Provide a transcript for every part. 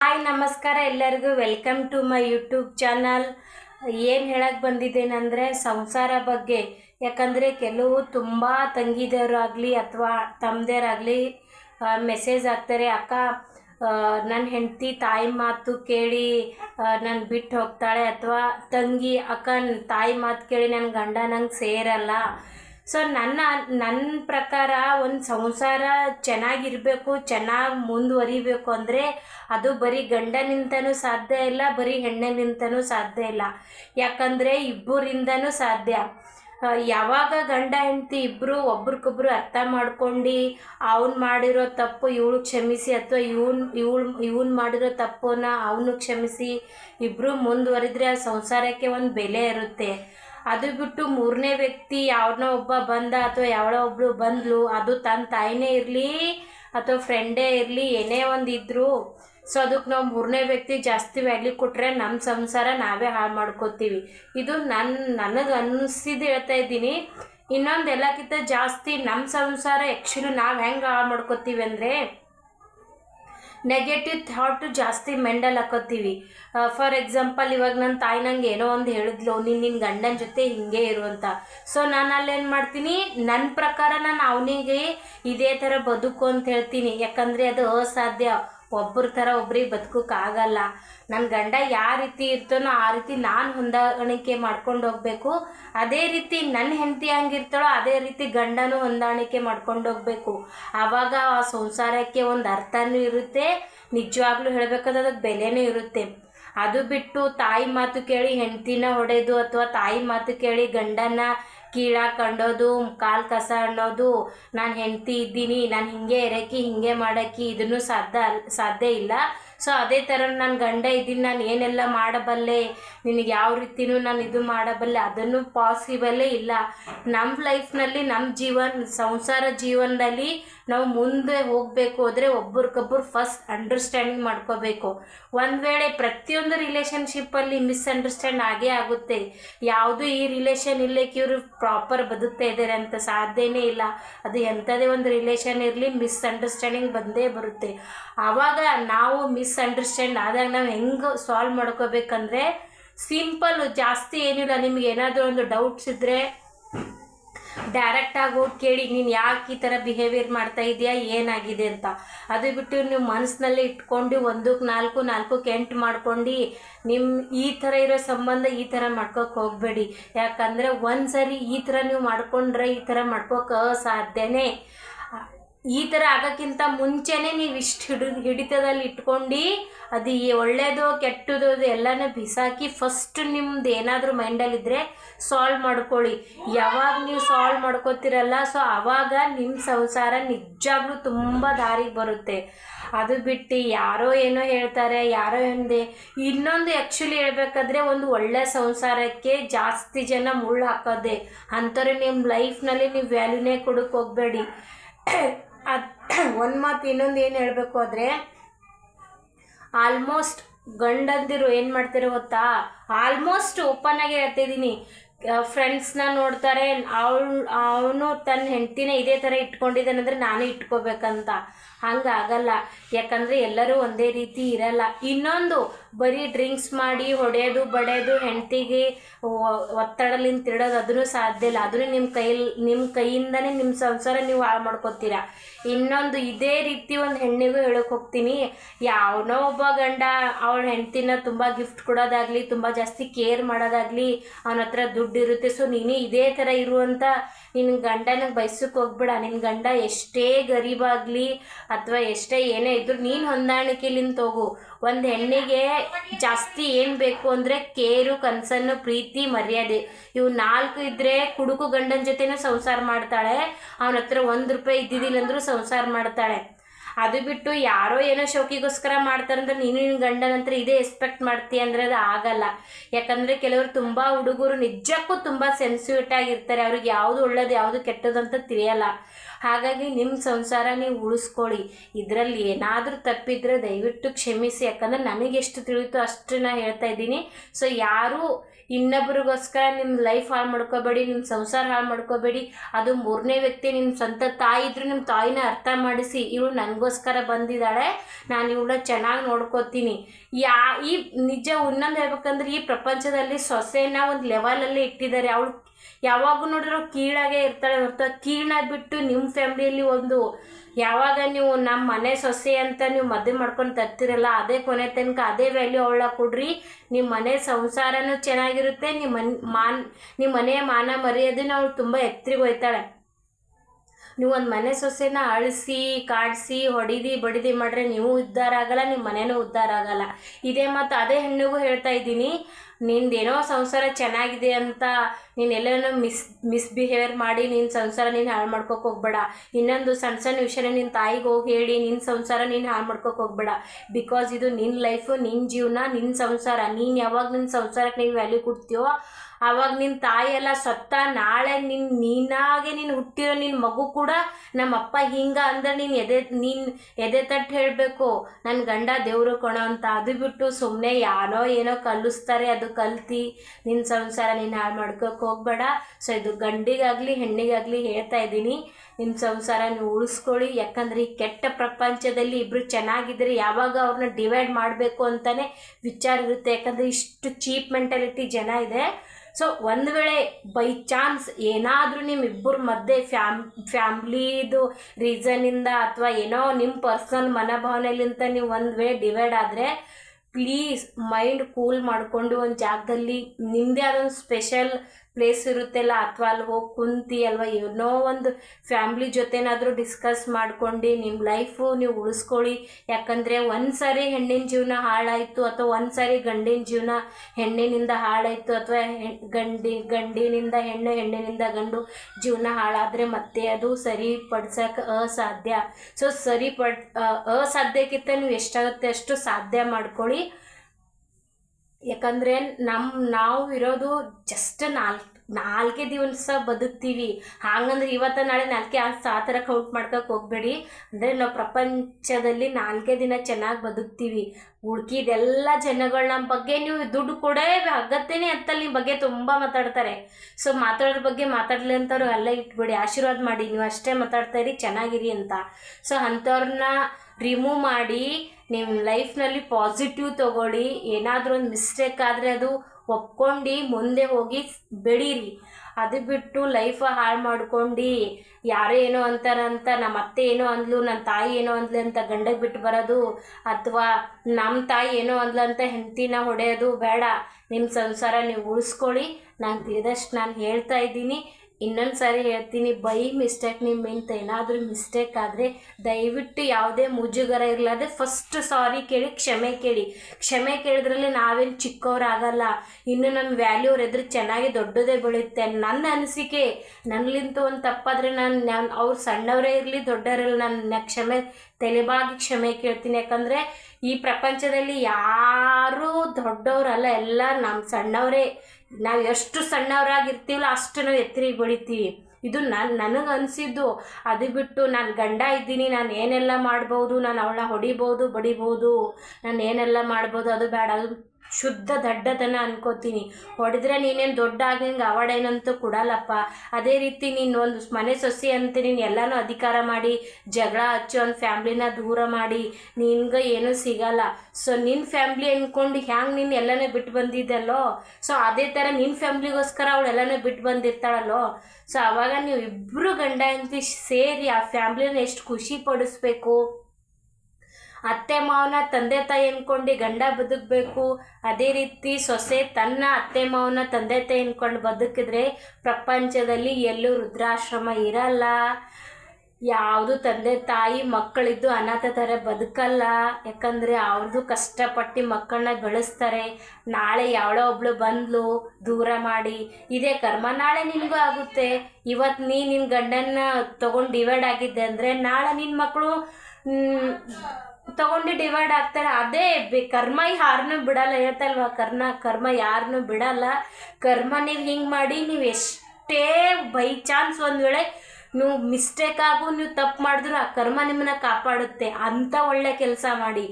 Hi, ನಮಸ್ಕಾರ ಎಲ್ಲರಿಗೂ. Welcome to my YouTube channel. ಏನು ಹೇಳಕ್ಕೆ ಬಂದಿದ್ದೇನೆಂದರೆ, ಸಂಸಾರ ಬಗ್ಗೆ. ಯಾಕಂದರೆ ಕೆಲವು ತುಂಬ ತಂಗಿದವರಾಗಲಿ ಅಥವಾ ತಮ್ಮದೇರಾಗಲಿ ಮೆಸೇಜ್ ಹಾಕ್ತಾರೆ, ಅಕ್ಕ ನನ್ನ ಹೆಂಡತಿ ತಾಯಿ ಮಾತು ಕೇಳಿ ನಾನು ಬಿಟ್ಟು ಹೋಗ್ತಾಳೆ. ಅಥವಾ, ತಂಗಿ, ಅಕ್ಕ, ತಾಯಿ ಮಾತು ಕೇಳಿ ನನ್ನ ಗಂಡ ನಂಗೆ ಸೇರಲ್ಲ. ಸೊ ನನ್ನ ನನ್ನ ಪ್ರಕಾರ ಒಂದು ಸಂಸಾರ ಚೆನ್ನಾಗಿರಬೇಕು, ಚೆನ್ನಾಗಿ ಮುಂದುವರಿಬೇಕು ಅಂದರೆ ಅದು ಬರೀ ಗಂಡನಿಂದನೂ ಸಾಧ್ಯ ಇಲ್ಲ, ಬರೀ ಹೆಣ್ಣಿನಿಂದನೂ ಸಾಧ್ಯ ಇಲ್ಲ. ಯಾಕಂದರೆ ಇಬ್ಬರಿಂದನೂ ಸಾಧ್ಯ. ಯಾವಾಗ ಗಂಡ, ಹೆಂಡತಿ ಇಬ್ಬರು ಒಬ್ರಿಗೊಬ್ರು ಅರ್ಥ ಮಾಡ್ಕೊಂಡು ಅವ್ನು ಮಾಡಿರೋ ತಪ್ಪು ಇವಳು ಕ್ಷಮಿಸಿ ಅಥವಾ ಇವನ್, ಇವಳು, ಇವನು ಮಾಡಿರೋ ತಪ್ಪನ್ನ ಅವನು ಕ್ಷಮಿಸಿ ಇಬ್ಬರು ಮುಂದುವರಿದ್ರೆ ಆ ಸಂಸಾರಕ್ಕೆ ಒಂದು ಬೆಲೆ ಇರುತ್ತೆ. ಅದು ಬಿಟ್ಟು ಮೂರನೇ ವ್ಯಕ್ತಿ ಯಾವನೋ ಒಬ್ಬ ಬಂದ ಅಥವಾ ಯಾವಳೋ ಒಬ್ಬಳು ಬಂದ್ಲು, ಅದು ತನ್ನ ತಾಯಿನೇ ಇರಲಿ ಅಥವಾ ಫ್ರೆಂಡೇ ಇರಲಿ, ಏನೇ ಒಂದು ಇದ್ದರೂ ಸೊ ಅದಕ್ಕೆ ನಾವು ಮೂರನೇ ವ್ಯಕ್ತಿ ಜಾಸ್ತಿ ವ್ಯಾಲ್ಯೂ ಕೊಟ್ಟರೆ ನಮ್ಮ ಸಂಸಾರ ನಾವೇ ಹಾಳು ಮಾಡ್ಕೋತೀವಿ. ಇದು ನನ್ನ ನನಗೆ ಅನ್ನಿಸಿದ್ದು ಹೇಳ್ತಾ ಇದ್ದೀನಿ. ಇನ್ನೊಂದು ಎಲ್ಲಕ್ಕಿಂತ ಜಾಸ್ತಿ ನಮ್ಮ ಸಂಸಾರ ಆ್ಯಕ್ಚುಲಿ ನಾವು ಹೆಂಗೆ ಹಾಳು ಮಾಡ್ಕೋತೀವಿ ಅಂದರೆ ನೆಗೆಟಿವ್ ಥಾಟು ಜಾಸ್ತಿ ಮೆಂಡಲ್ ಹಾಕೋತೀವಿ. ಫಾರ್ ಎಕ್ಸಾಂಪಲ್ ಇವಾಗ ನನ್ನ ತಾಯಿ ನಂಗೆ ಏನೋ ಒಂದು ಹೇಳಿದ್ಲು, ನೀನು ನಿನ್ನ ಗಂಡನ ಜೊತೆ ಹಿಂಗೆ ಇರು ಅಂತ. ಸೊ ನಾನು ಅಲ್ಲೇನು ಮಾಡ್ತೀನಿ ನನ್ನ ಪ್ರಕಾರ ನಾನು ಅವನಿಗೆ ಇದೇ ಥರ ಬದುಕು ಅಂತ ಹೇಳ್ತೀನಿ. ಯಾಕಂದರೆ ಅದು ಅಸಾಧ್ಯ. ಒಬ್ಬರ ಥರ ಒಬ್ರಿಗೆ ಬದುಕೋಕ್ಕಾಗಲ್ಲ ನನ್ನ ಗಂಡ ಯಾವ ರೀತಿ ಇರ್ತಾನೋ ಆ ರೀತಿ ನಾನು ಹೊಂದಾಣಿಕೆ ಮಾಡ್ಕೊಂಡು ಹೋಗಬೇಕು. ಅದೇ ರೀತಿ ನನ್ನ ಹೆಂಡತಿ ಹಂಗಿರ್ತಾಳೋ ಅದೇ ರೀತಿ ಗಂಡನೂ ಹೊಂದಾಣಿಕೆ ಮಾಡ್ಕೊಂಡು ಹೋಗಬೇಕು. ಆವಾಗ ಆ ಸಂಸಾರಕ್ಕೆ ಒಂದು ಅರ್ಥನೂ ಇರುತ್ತೆ. ನಿಜವಾಗ್ಲೂ ಹೇಳಬೇಕಾದ್ರೆ ಅದಕ್ಕೆ ಬೆಲೆನೂ ಇರುತ್ತೆ. ಅದು ಬಿಟ್ಟು ತಾಯಿ ಮಾತು ಕೇಳಿ ಹೆಂಡ್ತಿನ ಹೊಡೆದು ಅಥವಾ ತಾಯಿ ಮಾತು ಕೇಳಿ ಗಂಡನ ಕೀಳಾಗಿ ಕಂಡೋದು, ಕಾಲು ಕಸ ಅನ್ನೋದು, ನಾನು ಹೆಂಡ್ತಿ ಇದ್ದೀನಿ, ನಾನು ಹಿಂಗೆ ಇರಕ್ಕೆ, ಹಿಂಗೆ ಮಾಡೋಕ್ಕೆ ಇದನ್ನು ಸಾಧ್ಯ ಸಾಧ್ಯ ಇಲ್ಲ. ಸೊ ಅದೇ ಥರ ನಾನು ಗಂಡ ಇದ್ದೀನಿ, ನಾನು ಏನೆಲ್ಲ ಮಾಡಬಲ್ಲೆ ನಿನಗೆ ಯಾವ ರೀತಿನೂ ನಾನು ಇದು ಮಾಡಬಲ್ಲೆ, ಅದನ್ನು ಪಾಸಿಬಲ್ಲೇ ಇಲ್ಲ. ನಮ್ಮ ಲೈಫ್ನಲ್ಲಿ ನಮ್ಮ ಜೀವನ, ಸಂಸಾರ ಜೀವನದಲ್ಲಿ ನಾವು ಮುಂದೆ ಹೋಗಬೇಕು ಅಂದರೆ ಒಬ್ರಿಗೊಬ್ರು ಫಸ್ಟ್ ಅಂಡರ್ಸ್ಟ್ಯಾಂಡಿಂಗ್ ಮಾಡ್ಕೋಬೇಕು. ಒಂದು ವೇಳೆ ಪ್ರತಿಯೊಂದು ರಿಲೇಷನ್ಶಿಪ್ಪಲ್ಲಿ ಮಿಸ್ಅಂಡರ್ಸ್ಟ್ಯಾಂಡ್ ಆಗೇ ಆಗುತ್ತೆ. ಯಾವುದು ಈ ರಿಲೇಷನ್ ಇಲ್ಲಕ್ಕೆ ಇವರು ಪ್ರಾಪರ್ ಬದುಕ್ತಾ ಇದ್ದಾರೆ ಅಂತ ಸಾಧ್ಯನೇ ಇಲ್ಲ. ಅದು ಎಂಥದೇ ಒಂದು ರಿಲೇಷನ್ ಇರಲಿ ಮಿಸ್ಅಂಡರ್ಸ್ಟ್ಯಾಂಡಿಂಗ್ ಬಂದೇ ಬರುತ್ತೆ. ಆವಾಗ ನಾವು ಮಿಸ್ಅಂಡರ್ಸ್ಟ್ಯಾಂಡ್ ಆದಾಗ ನಾವು ಹೆಂಗೆ ಸಾಲ್ವ್ ಮಾಡ್ಕೋಬೇಕಂದ್ರೆ ಸಿಂಪಲ್ ಜಾಸ್ತಿ ಏನಿಲ್ಲ, ನಿಮ್ಗೆ ಏನಾದರೂ ಒಂದು ಡೌಟ್ಸ್ ಇದ್ದರೆ ಡೈರೆಕ್ಟಾಗಿ ಹೋಗಿ ಕೇಳಿ, ನೀನು ಯಾಕೆ ಈ ಥರ ಬಿಹೇವಿಯರ್ ಮಾಡ್ತಾ ಇದೆಯಾ ಏನಾಗಿದೆ ಅಂತ. ಅದು ಬಿಟ್ಟು ನೀವು ಮನಸ್ಸಿನಲ್ಲಿ ಇಟ್ಕೊಂಡು ಒಂದಕ್ಕೆ ನಾಲ್ಕು ನಾಲ್ಕು ಎಂಟು ಮಾಡ್ಕೊಂಡು ನಿಮ್ಮ ಈ ಥರ ಇರೋ ಸಂಬಂಧ ಈ ಥರ ಮಾಡ್ಕೋಕೆ ಹೋಗಬೇಡಿ. ಯಾಕಂದರೆ ಒಂದು ಸರಿ ಈ ಥರ ನೀವು ಮಾಡ್ಕೊಂಡ್ರೆ ಈ ಥರ ಮಾಡ್ಕೋಕೆ ಅಸಾಧ್ಯನೇ ಈ ಥರ ಆಗೋಕ್ಕಿಂತ ಮುಂಚೆನೇ ನೀವು ಇಷ್ಟು ಹಿಡಿ, ಹಿಡಿತದಲ್ಲಿ ಇಟ್ಕೊಂಡು, ಅದು ಒಳ್ಳೆಯದು ಕೆಟ್ಟದು ಎಲ್ಲನೂ ಬಿಸಾಕಿ ಫಸ್ಟ್ ನಿಮ್ದು ಏನಾದರೂ ಮೈಂಡಲ್ಲಿದ್ದರೆ ಸಾಲ್ವ್ ಮಾಡ್ಕೊಳ್ಳಿ. ಯಾವಾಗ ನೀವು ಸಾಲ್ವ್ ಮಾಡ್ಕೋತಿರಲ್ಲ ಸೊ ಆವಾಗ ನಿಮ್ಮ ಸಂಸಾರ ನಿಜವಾಗ್ಲೂ ತುಂಬ ದಾರಿಗೆ ಬರುತ್ತೆ. ಅದು ಬಿಟ್ಟು ಯಾರೋ ಏನೋ ಹೇಳ್ತಾರೆ, ಯಾರೋ ಎಂದೆ, ಇನ್ನೊಂದು ಆ್ಯಕ್ಚುಲಿ ಹೇಳ್ಬೇಕಾದ್ರೆ ಒಂದು ಒಳ್ಳೆ ಸಂಸಾರಕ್ಕೆ ಜಾಸ್ತಿ ಜನ ಮುಳ್ಳು ಹಾಕೋದೆ. ಅಂಥವ್ರೆ ನಿಮ್ಮ ಲೈಫ್ನಲ್ಲಿ ನೀವು ವ್ಯಾಲ್ಯೂನೇ ಕೊಡೋಕೆ ಹೋಗಬೇಡಿ. ಅದು ಒಂದು ಮಾತು ಇನ್ನೊಂದು ಏನು ಹೇಳಬೇಕು ಆದರೆ ಆಲ್ಮೋಸ್ಟ್ ಗಂಡಂದಿರು ಏನು ಮಾಡ್ತಾರೆ ಗೊತ್ತಾ? ಆಲ್ಮೋಸ್ಟ್ ಓಪನ್ ಆಗಿ ಹೇಳ್ತಿದ್ದೀನಿ ಫ್ರೆಂಡ್ಸ್ನ ನೋಡ್ತಾರೆ, ಅವಳು, ಅವನು ತನ್ನ ಹೆಂಡ್ತಿನ ಇದೇ ಥರ ಇಟ್ಕೊಂಡಿದ್ದಾನೆ ಅಂದರೆ ನಾನು ಇಟ್ಕೋಬೇಕಂತ. ಹಂಗೆ ಆಗಲ್ಲ ಯಾಕಂದರೆ ಎಲ್ಲರೂ ಒಂದೇ ರೀತಿ ಇರಲ್ಲ. ಇನ್ನೊಂದು, ಬರೀ ಡ್ರಿಂಕ್ಸ್ ಮಾಡಿ ಹೊಡೆಯೋದು ಬಡಿಯೋದು ಹೆಂಡ್ತಿಗೆ ಒತ್ತಡಲಿಂದ ತಿಡೋದು ಅದನ್ನು ಸಾಧ್ಯ ಇಲ್ಲ. ಅದನ್ನು ನಿಮ್ಮ ಕೈಯಲ್ಲಿ ನಿಮ್ಮ ಕೈಯಿಂದನೇ ನಿಮ್ಮ ಸಂಸಾರ ನೀವು ಹಾಳು ಮಾಡ್ಕೊತೀರಾ. ಇನ್ನೊಂದು, ಇದೇ ರೀತಿ ಒಂದು ಹೆಣ್ಣಿಗೂ ಹೇಳೋಕೆ ಹೋಗ್ತೀನಿ. ಯಾವನೋ ಒಬ್ಬ ಗಂಡ ಅವಳ ಹೆಂಡ್ತಿನ ತುಂಬ ಗಿಫ್ಟ್ ಕೊಡೋದಾಗಲಿ, ತುಂಬ ಜಾಸ್ತಿ ಕೇರ್ ಮಾಡೋದಾಗಲಿ, ಅವನ ಹತ್ರ ದುಡ್ಡು ಇರುತ್ತೆ. ಸೊ ನೀನು ಇದೇ ಥರ ಇರುವಂಥ ನಿನ್ನ ಗಂಡನಿಗೆ ಬಯಸಕ್ಕೆ ಹೋಗ್ಬೇಡ. ನಿನ್ನ ಗಂಡ ಎಷ್ಟೇ ಗರೀಬಾಗಲಿ ಅಥವಾ ಎಷ್ಟೇ ಏನೇ ಇದ್ರೂ ನೀನು ಹೊಂದಾಣಿಕೆಲಿಂದ ಹೋಗು ಒಂದು ಹೆಣ್ಣಿಗೆ ಜಾಸ್ತಿ ಏನು ಬೇಕು ಅಂದರೆ ಕೇರು, ಕನಸನ್ನು, ಪ್ರೀತಿ, ಮರ್ಯಾದೆ. ಇವು ನಾಲ್ಕು ಇದ್ದರೆ ಕುಡುಕು ಗಂಡನ ಜೊತೆನೂ ಸಂಸಾರ ಮಾಡ್ತಾಳೆ. ಅವನ ಹತ್ರ ಒಂದು ರೂಪಾಯಿ ಇದ್ದಿದ್ದಿಲ್ಲ ಅಂದರೂ ಸಂಸಾರ ಮಾಡ್ತಾಳೆ. ಅದು ಬಿಟ್ಟು ಯಾರೋ ಏನೋ ಶೋಕಿಗೋಸ್ಕರ ಮಾಡ್ತಾರಂದ್ರೆ ನೀನು ನಿನ್ನ ಗಂಡನ ಹತ್ರ ಇದೇ ಎಕ್ಸ್ಪೆಕ್ಟ್ ಮಾಡ್ತೀಯ ಅಂದರೆ ಅದು ಆಗಲ್ಲ. ಯಾಕಂದರೆ ಕೆಲವರು ತುಂಬ ಹುಡುಗರು ನಿಜಕ್ಕೂ ತುಂಬ ಸೆನ್ಸಿಟಿವ್ ಆಗಿರ್ತಾರೆ. ಅವ್ರಿಗೆ ಯಾವುದು ಒಳ್ಳೇದು, ಯಾವುದು ಕೆಟ್ಟದ್ದು ಅಂತ ತಿಳಿಯಲ್ಲ. ಹಾಗಾಗಿ ನಿಮ್ಮ ಸಂಸಾರ ನೀವು ಉಳಿಸ್ಕೊಳ್ಳಿ. ಇದರಲ್ಲಿ ಏನಾದರೂ ತಪ್ಪಿದ್ರೆ ದಯವಿಟ್ಟು ಕ್ಷಮಿಸಿ. ಯಾಕಂದ್ರೆ ನನಗೆ ಎಷ್ಟು ತಿಳಿಯುತ್ತೋ ಅಷ್ಟು ನಾ ಹೇಳ್ತಾ ಇದ್ದೀನಿ. ಸೊ ಯಾರೂ ಇನ್ನೊಬ್ರಿಗೋಸ್ಕರ ನಿಮ್ಮ ಲೈಫ್ ಹಾಳು ಮಾಡ್ಕೋಬೇಡಿ ನಿಮ್ಮ ಸಂಸಾರ ಹಾಳು ಮಾಡ್ಕೋಬೇಡಿ. ಅದು ಮೂರನೇ ವ್ಯಕ್ತಿ ನಿಮ್ಮ ಸ್ವಂತ ತಾಯಿ ಇದ್ರೂ ನಿಮ್ಮ ತಾಯಿನ ಅರ್ಥ ಮಾಡಿಸಿ. ಇವಳು ನನಗೋಸ್ಕರ ಬಂದಿದ್ದಾಳೆ, ನಾನು ಇವಳನ್ನ ಚೆನ್ನಾಗಿ ನೋಡ್ಕೋತೀನಿ. ಯಾ, ಈ ನಿಜ ಇನ್ನೊಂದು ಹೇಳ್ಬೇಕಂದ್ರೆ ಈ ಪ್ರಪಂಚದಲ್ಲಿ ಸೊಸೆನ ಒಂದು ಲೆವೆಲಲ್ಲಿ ಇಟ್ಟಿದ್ದಾರೆ. ಅವಳು ಯಾವಾಗ ನೋಡಿದ್ರು ಕೀಳಾಗೆ ಇರ್ತಾಳೆ ಹೊರತು ಕೀಳನ್ನ ಬಿಟ್ಟು ನಿಮ್ಮ ಫ್ಯಾಮ್ಲಿಯಲ್ಲಿ ಒಂದು ಯಾವಾಗ ನೀವು ನಮ್ಮ ಮನೆ ಸೊಸೆ ಅಂತ ನೀವು ಮದುವೆ ಮಾಡ್ಕೊಂಡು ತರ್ತಿರಲ್ಲ, ಅದೇ ಕೊನೆ ತನಕ ಅದೇ ವ್ಯಾಲ್ಯೂ ಅವಳ ಕೊಡ್ರಿ. ನಿಮ್ಮ ಮನೆ ಸಂಸಾರನೂ ಚೆನ್ನಾಗಿರುತ್ತೆ ನಿಮ್ಮ ಮನ್, ಮಾನ್ ನಿಮ್ಮ ಮನೆಯ ಮಾನ ಮರ್ಯಾದೆನೂ ಅವಳು ತುಂಬ ಎತ್ತರಿಗೆ ಹೋಯ್ತಾಳೆ ನೀವು ಒಂದು ಮನೆ ಸೊಸೆನ ಅಳಿಸಿ, ಕಾಡಿಸಿ, ಹೊಡಿದಿ, ಬಡಿದಿ ಮಾಡ್ರೆ ನೀವು ಉದ್ಧಾರ ಆಗಲ್ಲ ನಿಮ್ಮ ಮನೇನೂ ಉದ್ಧಾರ ಆಗಲ್ಲ. ಇದೇ ಮತ್ತು ಅದೇ ಹೆಣ್ಣಿಗೂ ಹೇಳ್ತಾ ಇದ್ದೀನಿ. ನಿಂದೇನೋ ಸಂಸಾರ ಚೆನ್ನಾಗಿದೆ ಅಂತ ನೀನು ಎಲ್ಲೇನೋ ಮಿಸ್ ಮಿಸ್ಬಿಹೇವಿಯರ್ ಮಾಡಿ ನಿನ್ನ ಸಂಸಾರ ನೀನು ಹಾಳು ಮಾಡ್ಕೋಕೆ ಹೋಗ್ಬೇಡ. ಇನ್ನೊಂದು ಸಣ್ಣ ಸಣ್ಣ ವಿಷಯನ ನಿನ್ನ ತಾಯಿಗೆ ಹೋಗಿ ಹೇಳಿ ನಿನ್ನ ಸಂಸಾರ ನೀನು ಹಾಳು ಮಾಡ್ಕೋಕೆ ಹೋಗ್ಬೇಡ. ಬಿಕಾಸ್ ಇದು ನಿನ್ನ ಲೈಫು ನಿನ್ನ ಜೀವನ ನಿನ್ನ ಸಂಸಾರ. ನೀನು ಯಾವಾಗ ನಿನ್ನ ಸಂಸಾರಕ್ಕೆ ನೀನು ವ್ಯಾಲ್ಯೂ ಕೊಡ್ತೀಯೋ ಆವಾಗ ನಿನ್ನ ತಾಯಿಯೆಲ್ಲ ಸತ್ತ ನಾಳೆ ನಿನ್ನ ನೀನಾಗೆ ನೀನು ಹುಟ್ಟಿರೋ ನಿನ್ನ ಮಗು ಕೂಡ ನಮ್ಮಪ್ಪ ಹಿಂಗ ಅಂದ್ರೆ ನೀನು ಎದೆ ನೀನು ಎದೆ ತಟ್ಟು ಹೇಳಬೇಕು. ನನ್ನ ಗಂಡ ದೇವರು ಕೊಣ ಅಂತ ಅದು ಬಿಟ್ಟು ಸುಮ್ಮನೆ ಯಾರೋ ಏನೋ ಕಲಿಸ್ತಾರೆ, ಅದು ಕಲ್ತಿ. ನಿನ್ನ ಸಂಸಾರ ನೀನು ಹಾಳು ಮಾಡ್ಕೋಕೆ ಹೋಗ್ಬೇಡ. ಸೊ ಇದು ಗಂಡಿಗಾಗಲಿ, ಹೆಣ್ಣಿಗಾಗಲಿ ಹೇಳ್ತಾ ಇದ್ದೀನಿ. ನಿಮ್ಮ ಸಂಸಾರ ನೀವು ಉಳಿಸ್ಕೊಳ್ಳಿ. ಯಾಕಂದ್ರೆ ಈ ಕೆಟ್ಟ ಪ್ರಪಂಚದಲ್ಲಿ ಇಬ್ಬರು ಚೆನ್ನಾಗಿದ್ದರೆ ಯಾವಾಗ ಅವ್ರನ್ನ ಡಿವೈಡ್ ಮಾಡಬೇಕು ಅಂತಲೇ ವಿಚಾರ ಇರುತ್ತೆ. ಯಾಕಂದರೆ ಇಷ್ಟು ಚೀಪ್ ಮೆಂಟಾಲಿಟಿ ಜನ ಇದೆ. ಸೊ ಒಂದು ವೇಳೆ ಬೈ ಚಾನ್ಸ್ ಏನಾದರೂ ನಿಮ್ಮಿಬ್ಬರ ಮಧ್ಯೆ ಫ್ಯಾಮ್, ಫ್ಯಾಮ್ಲಿದು ರೀಸನಿಂದ ಅಥವಾ ಏನೋ ನಿಮ್ಮ ಪರ್ಸನಲ್ ಮನೋಭಾವನೆಲಿಂತ ನೀವು ಒಂದು ವೇಳೆ ಡಿವೈಡ್ ಆದರೆ ಪ್ಲೀಸ್ ಮೈಂಡ್ ಕೂಲ್ ಮಾಡಿಕೊಂಡು ಒಂದು ಜಾಗದಲ್ಲಿ ನಿಮ್ಮದೇ ಆದ ಒಂದು ಸ್ಪೆಷಲ್ ಪ್ಲೇಸ್ ಇರುತ್ತಲ್ಲ ಅಥವಾ ಅಲ್ಲಿ ಹೋಗಿ ಕುಂತಿ ಅಲ್ವಾ, ಏನೋ ಒಂದು ಫ್ಯಾಮ್ಲಿ ಜೊತೆನಾದರೂ ಡಿಸ್ಕಸ್ ಮಾಡ್ಕೊಂಡು ನಿಮ್ಮ ಲೈಫು ನೀವು ಉಳಿಸ್ಕೊಳ್ಳಿ. ಯಾಕಂದರೆ ಒಂದು ಸಾರಿ ಹೆಣ್ಣಿನ ಜೀವನ ಹಾಳಾಯಿತು ಅಥವಾ ಒಂದು ಸಾರಿ ಗಂಡಿನ ಜೀವನ ಹೆಣ್ಣಿನಿಂದ ಹಾಳಾಯಿತು ಅಥವಾ ಗಂಡಿ, ಗಂಡಿನಿಂದ ಹೆಣ್ಣು, ಹೆಣ್ಣಿನಿಂದ ಗಂಡು ಜೀವನ ಹಾಳಾದರೆ ಮತ್ತೆ ಅದು ಸರಿಪಡ್ಸಕ್ಕೆ ಅಸಾಧ್ಯ. ಸೊ ಸರಿಪಡ್ ಅಸಾಧ್ಯಕ್ಕಿಂತ ನೀವು ಎಷ್ಟಾಗುತ್ತೆ ಅಷ್ಟು ಸಾಧ್ಯ ಮಾಡ್ಕೊಳ್ಳಿ. ಯಾಕಂದರೆ ನಮ್ಮ ನಾವು ಇರೋದು ಜಸ್ಟ್ ನಾಲ್ಕು ನಾಲ್ಕೇ ದಿವಸ ಬದುಕ್ತೀವಿ. ಹಾಗಂದ್ರೆ ಇವತ್ತ ನಾಳೆ ನಾಲ್ಕೆ ಆ ಥರ ಕೌಂಟ್ ಮಾಡ್ಕೋಕೆ ಹೋಗಬೇಡಿ. ಅಂದರೆ ನಾವು ಪ್ರಪಂಚದಲ್ಲಿ ನಾಲ್ಕೇ ದಿನ ಚೆನ್ನಾಗಿ ಬದುಕ್ತೀವಿ. ಹುಡುಕಿದೆಲ್ಲ ಜನಗಳ ನಮ್ಮ ಬಗ್ಗೆ ನೀವು ದುಡ್ಡು ಕೊಡೇ ಅಗತ್ಯನೇ ಅಂತಲ್ಲಿ ನಿಮ್ಮ ಬಗ್ಗೆ ತುಂಬ ಮಾತಾಡ್ತಾರೆ. ಸೊ ಮಾತಾಡೋದ್ರ ಬಗ್ಗೆ ಮಾತಾಡಲಿ ಅಂತವ್ರು ಅಲ್ಲೇ ಇಟ್ಬಿಡಿ. ಆಶೀರ್ವಾದ ಮಾಡಿ. ನೀವು ಅಷ್ಟೇ ಮಾತಾಡ್ತಾ ಇರಿ, ಚೆನ್ನಾಗಿರಿ ಅಂತ. ಸೊ ಅಂಥವ್ರನ್ನ ರಿಮೂವ್ ಮಾಡಿ ನಿಮ್ಮ ಲೈಫ್ನಲ್ಲಿ ಪಾಸಿಟಿವ್ ತೊಗೊಳ್ಳಿ. ಏನಾದರೂ ಒಂದು ಮಿಸ್ಟೇಕ್ ಆದರೆ ಅದು ಒಪ್ಕೊಂಡು ಮುಂದೆ ಹೋಗಿ ಬೆಳೀರಿ. ಅದು ಬಿಟ್ಟು ಲೈಫ ಹಾಳು ಮಾಡ್ಕೊಂಡು. ಯಾರೋ ಏನೋ ಅಂತಾರಂತ ನಮ್ಮ ಅತ್ತೆ ಏನೋ ಅಂದ್ಲು ನನ್ನ ತಾಯಿ ಏನೋ ಅಂದ್ಲು ಅಂತ ಗಂಡಗೆ ಬಿಟ್ಟು ಬರೋದು ಅಥವಾ ನಮ್ಮ ತಾಯಿ ಏನೋ ಅಂತ ಹೆಂಡ್ತಿನ ಹೊಡೆಯೋದು ಬೇಡ. ನಿಮ್ಮ ಸಂಸಾರ ನೀವು ಉಳಿಸ್ಕೊಳ್ಳಿ. ನಾನು ತಿಳಿದಷ್ಟು ನಾನು ಹೇಳ್ತಾ ಇದ್ದೀನಿ. ಇನ್ನೊಂದು ಸಾರಿ ಹೇಳ್ತೀನಿ, ಬೈ ಮಿಸ್ಟೇಕ್ ನಿಮ್ಮಿಂದ ಏನಾದರೂ ಮಿಸ್ಟೇಕ್ ಆದರೆ ದಯವಿಟ್ಟು ಯಾವುದೇ ಮುಜುಗರ ಇರಲಾರ್ದೆ ಫಸ್ಟ್ ಸಾರಿ ಕೇಳಿ, ಕ್ಷಮೆ ಕೇಳಿ. ಕ್ಷಮೆ ಕೇಳಿದ್ರಲ್ಲಿ ನಾವೇನು ಚಿಕ್ಕವರಾಗಲ್ಲ ಇನ್ನು ನಮ್ಮ ವ್ಯಾಲ್ಯೂ ಅವ್ರ ಎದುರು ಚೆನ್ನಾಗಿ ದೊಡ್ಡದೇ ಬೆಳೆಯುತ್ತೆ ನನ್ನ ಅನಿಸಿಕೆ ನನ್ನಲಿಂತ ಒಂದು ತಪ್ಪಾದರೆ ನಾನು ನಾನು ಅವ್ರು ಸಣ್ಣವರೇ ಇರಲಿ ದೊಡ್ಡವರಲ್ಲಿ ನಾನು ಕ್ಷಮೆ, ತಲೆಬಾಗಿ ಕ್ಷಮೆ ಕೇಳ್ತೀನಿ. ಯಾಕಂದರೆ ಈ ಪ್ರಪಂಚದಲ್ಲಿ ಯಾರೂ ದೊಡ್ಡವರಲ್ಲ, ಎಲ್ಲ ನಮ್ಮ ಸಣ್ಣವರೇ. ನಾವು ಎಷ್ಟು ಸಣ್ಣವರಾಗಿರ್ತೀವಲ್ಲ ಅಷ್ಟು ನಾವು ಎತ್ತರಿ ಬೆಳಿತೀವಿ ಇದು ನಾನು, ನನಗೆ ಅನಿಸಿದ್ದು. ಅದು ಬಿಟ್ಟು ನಾನು ಗಂಡ ಇದ್ದೀನಿ, ನಾನು ಏನೆಲ್ಲ ಮಾಡ್ಬೋದು, ನಾನು ಅವಳ ಹೊಡಿಬೋದು, ಬಡಿಬೋದು, ನಾನು ಏನೆಲ್ಲ ಮಾಡ್ಬೋದು, ಅದು ಬೇಡ, ಅದು ಶುದ್ಧ ದಡ್ಡತನ ಅನ್ಕೋತೀನಿ. ಹೊಡೆದ್ರೆ ನೀನೇನು ದೊಡ್ಡ ಆಗಂಗೆ ಅವಾರ್ಡ್ ಏನಂತೂ ಕೊಡಲ್ಲಪ್ಪ. ಅದೇ ರೀತಿ ನೀನು ಒಂದು ಮನೆ ಸೊಸಿ ಅಂತ ನೀನು ಎಲ್ಲನೂ ಅಧಿಕಾರ ಮಾಡಿ, ಜಗಳ ಹಚ್ಚಿ ಒಂದು ಫ್ಯಾಮ್ಲಿನ ದೂರ ಮಾಡಿ, ನಿನ್ಗೆ ಏನೂ ಸಿಗಲ್ಲ. ಸೊ ನಿನ್ನ ಫ್ಯಾಮ್ಲಿ ಅಂದ್ಕೊಂಡು ಹ್ಯಾಂಗೆ ನೀನು ಎಲ್ಲನೂ ಬಿಟ್ಟು ಬಂದಿದ್ದಲ್ಲೋ? ಸೊ ಅದೇ ಥರ ನಿನ್ನ ಫ್ಯಾಮ್ಲಿಗೋಸ್ಕರ ಅವಳು ಎಲ್ಲನೂ ಬಿಟ್ಟು ಬಂದಿರ್ತಾಳಲ್ಲೋ? ಸೊ ಅವಾಗ ನೀವು ಇಬ್ಬರು ಗಂಡ ಅಂತ ಸೇರಿ ಆ ಫ್ಯಾಮ್ಲಿನ ಎಷ್ಟು ಖುಷಿ ಪಡಿಸ್ಬೇಕು? ಅತ್ತೆ ಮಾವನ ತಂದೆ ತಾಯಿ ಅಂದ್ಕೊಂಡು ಗಂಡ ಬದುಕಬೇಕು. ಅದೇ ರೀತಿ ಸೊಸೆ ತನ್ನ ಅತ್ತೆ ಮಾವನ ತಂದೆ ತಾಯಿ ಅಂದ್ಕೊಂಡು ಬದುಕಿದ್ರೆ ಪ್ರಪಂಚದಲ್ಲಿ ಎಲ್ಲೂ ವೃದ್ಧಾಶ್ರಮ ಇರಲ್ಲ. ಯಾವುದು ತಂದೆ ತಾಯಿ ಮಕ್ಕಳಿದ್ದು ಅನಾಥ ಥರ ಬದುಕಲ್ಲ. ಯಾಕಂದರೆ ಅವ್ರದ್ದು ಕಷ್ಟಪಟ್ಟು ಮಕ್ಕಳನ್ನ ಬೆಳೆಸ್ತಾರೆ. ನಾಳೆ ಯಾವಳೋ ಒಬ್ಳು ಬಂದ್ಲು, ದೂರ ಮಾಡಿ. ಇದೇ ಕರ್ಮ ನಾಳೆ ನಿನಗೂ ಆಗುತ್ತೆ. ಇವತ್ತು ನೀ ನಿನ್ನ ಗಂಡನ್ನ ತೊಗೊಂಡು ಡಿವೈಡ್ ಆಗಿದ್ದೆ ಅಂದರೆ ನಾಳೆ ನಿನ್ನ ಮಕ್ಕಳು ತಗೊಂಡು ಡಿವೈಡ್ ಆಗ್ತಾರೆ. ಅದೇ ಬಿ ಕರ್ಮ ಯಾರನ್ನು ಬಿಡಲ್ಲ. ಹೇಳ್ತಲ್ವ? ಕರ್ಮ ಕರ್ಮ ಯಾರನ್ನು ಬಿಡಲ್ಲ. ಕರ್ಮ ನೀವು ಹಿಂಗೆ ಮಾಡಿ, ನೀವು ಎಷ್ಟೇ ಬೈ ಚಾನ್ಸ್ ಒಂದು ವೇಳೆ ನೀವು ಮಿಸ್ಟೇಕ್ ಆಗು, ನೀವು ತಪ್ಪು ಮಾಡಿದ್ರು ಆ ಕರ್ಮ ನಿಮ್ಮನ್ನ ಕಾಪಾಡುತ್ತೆ. ಅಂಥ ಒಳ್ಳೆ ಕೆಲಸ ಮಾಡಿ.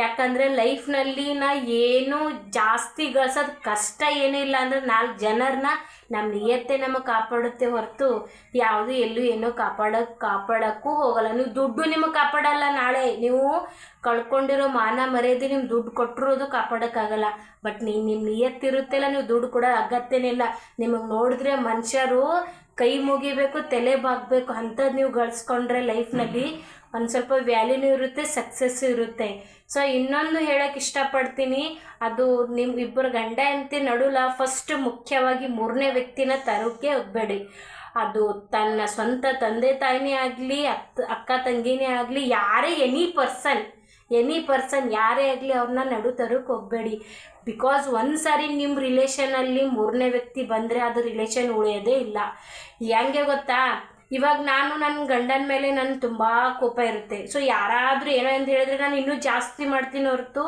ಯಾಕಂದರೆ ಲೈಫ್ನಲ್ಲಿ ನಾ ಏನು ಜಾಸ್ತಿ ಗಳಿಸೋದು ಕಷ್ಟ ಏನೂ ಇಲ್ಲ ಅಂದರೆ ನಾಲ್ಕು ಜನರನ್ನ ನಮ್ಮ ನಿಯತ್ತೆ ನಮಗೆ ಕಾಪಾಡುತ್ತೆ ಹೊರತು ಯಾವುದು ಎಲ್ಲೂ ಏನೋ ಕಾಪಾಡೋಕೆ ಕಾಪಾಡೋಕ್ಕೂ ಹೋಗಲ್ಲ. ನೀವು ದುಡ್ಡು ನಿಮಗೆ ಕಾಪಾಡಲ್ಲ ನಾಳೆ. ನೀವು ಕಳ್ಕೊಂಡಿರೋ ಮಾನ ಮರ್ಯಾದೆ ನಿಮ್ಮ ದುಡ್ಡು ಕೊಟ್ಟಿರೋದು ಕಾಪಾಡೋಕ್ಕಾಗಲ್ಲ. ಬಟ್ ನೀವು ನಿಮ್ಮ ನಿಯತ್ತಿರುತ್ತೆಲ್ಲ, ನೀವು ದುಡ್ಡು ಕೊಡೋ ಅಗತ್ಯನೇ ಇಲ್ಲ. ನಿಮಗೆ ನೋಡಿದ್ರೆ ಮನುಷ್ಯರು ಕೈ ಮುಗಿಬೇಕು, ತಲೆ ಬಾಗಬೇಕು ಅಂಥದ್ದು ನೀವು ಗಳಿಸ್ಕೊಂಡ್ರೆ ಲೈಫ್ನಲ್ಲಿ ಒಂದು ಸ್ವಲ್ಪ ವ್ಯಾಲ್ಯೂನೂ ಇರುತ್ತೆ ಸಕ್ಸಸ್ಸು ಇರುತ್ತೆ. ಸೊ ಇನ್ನೊಂದು ಹೇಳಕ್ಕೆ ಇಷ್ಟಪಡ್ತೀನಿ, ಅದು ನಿಮ್ಮ ಇಬ್ಬರು ಗಂಡ ಹೆಂಡತಿ ನಡುಲ ಫಸ್ಟ್ ಮುಖ್ಯವಾಗಿ ಮೂರನೇ ವ್ಯಕ್ತಿನ ತರೋಕ್ಕೆ ಹೋಗಬೇಡಿ ಅದು ತನ್ನ ಸ್ವಂತ ತಂದೆ ತಾಯಿನೇ ಆಗಲಿ ಅಕ್ಕ ತಂಗಿನೇ ಆಗಲಿ, ಯಾರೇ ಎನಿ ಪರ್ಸನ್ ಎನಿ ಪರ್ಸನ್ ಯಾರೇ ಆಗಲಿ ಅವ್ರನ್ನ ನಡು ತರೋಕೆ ಹೋಗಬೇಡಿ. ಬಿಕಾಸ್ ಒಂದು ಸಾರಿ ನಿಮ್ಮ ರಿಲೇಷನಲ್ಲಿ ಮೂರನೇ ವ್ಯಕ್ತಿ ಬಂದರೆ ಅದು ರಿಲೇಷನ್ ಉಳಿಯೋದೇ ಇಲ್ಲ. ಹೆಂಗೆ ಗೊತ್ತಾ? ಇವಾಗ ನಾನು ನನ್ನ ಗಂಡನ ಮೇಲೆ ನನ್ನ ತುಂಬ ಕೋಪ ಇರುತ್ತೆ. ಸೊ ಯಾರಾದರೂ ಏನೋ ಅಂತ ಹೇಳಿದ್ರೆ ನಾನು ಇನ್ನೂ ಜಾಸ್ತಿ ಮಾಡ್ತೀನಿ ಹೊರತು.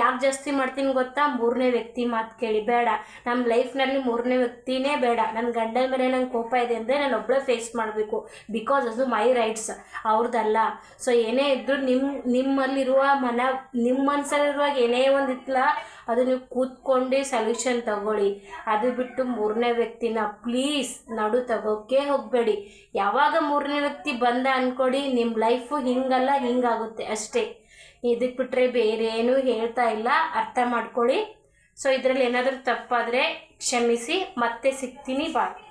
ಯಾಕೆ ಜಾಸ್ತಿ ಮಾಡ್ತೀನಿ ಗೊತ್ತಾ? ಮೂರನೇ ವ್ಯಕ್ತಿ ಮಾತು ಕೇಳಿ. ಬೇಡ. ನಮ್ಮ ಲೈಫ್ನಲ್ಲಿ ಮೂರನೇ ವ್ಯಕ್ತಿನೇ ಬೇಡ. ನನ್ನ ಗಂಡನ ಮೇಲೆ ನಂಗೆ ಕೋಪ ಇದೆ ಅಂದರೆ ನಾನು ಒಬ್ಬಳೇ ಫೇಸ್ ಮಾಡಬೇಕು. ಬಿಕಾಸ್ ಅದು ಮೈ ರೈಟ್ಸ್ ಅವ್ರದ್ದಲ್ಲ ಸೊ ಏನೇ ಇದ್ದರೂ ನಿಮ್ಮ ನಿಮ್ಮಲ್ಲಿರುವ ಮನ ನಿಮ್ಮ ಮನಸ್ಸಲ್ಲಿರುವಾಗ ಏನೇ ಒಂದು ಇತ್ತಲ್ಲ ಅದು ನೀವು ಕೂತ್ಕೊಂಡೇ ಸೊಲ್ಯೂಷನ್ ತಗೊಳ್ಳಿ. ಅದು ಬಿಟ್ಟು ಮೂರನೇ ವ್ಯಕ್ತಿನ ಪ್ಲೀಸ್ ನಡು ತಗೋಕೆ ಹೋಗಬೇಡಿ. ಯಾವಾಗ ಮೂರನೇ ವ್ಯಕ್ತಿ ಬಂದ ಅಂದ್ಕೊಡಿ ನಿಮ್ಮ ಲೈಫು ಹಿಂಗಲ್ಲ, ಹಿಂಗಾಗುತ್ತೆ ಅಷ್ಟೇ. ಇದಕ್ಕೆ ಬಿಟ್ಟರೆ ಬೇರೆ ಏನೂ ಹೇಳ್ತಾ ಇಲ್ಲ. ಅರ್ಥ ಮಾಡ್ಕೊಳ್ಳಿ. ಸೊ ಇದರಲ್ಲಿ ಏನಾದರೂ ತಪ್ಪಾದರೆ ಕ್ಷಮಿಸಿ. ಮತ್ತೆ ಸಿಗ್ತೀನಿ. ಬಾಯ್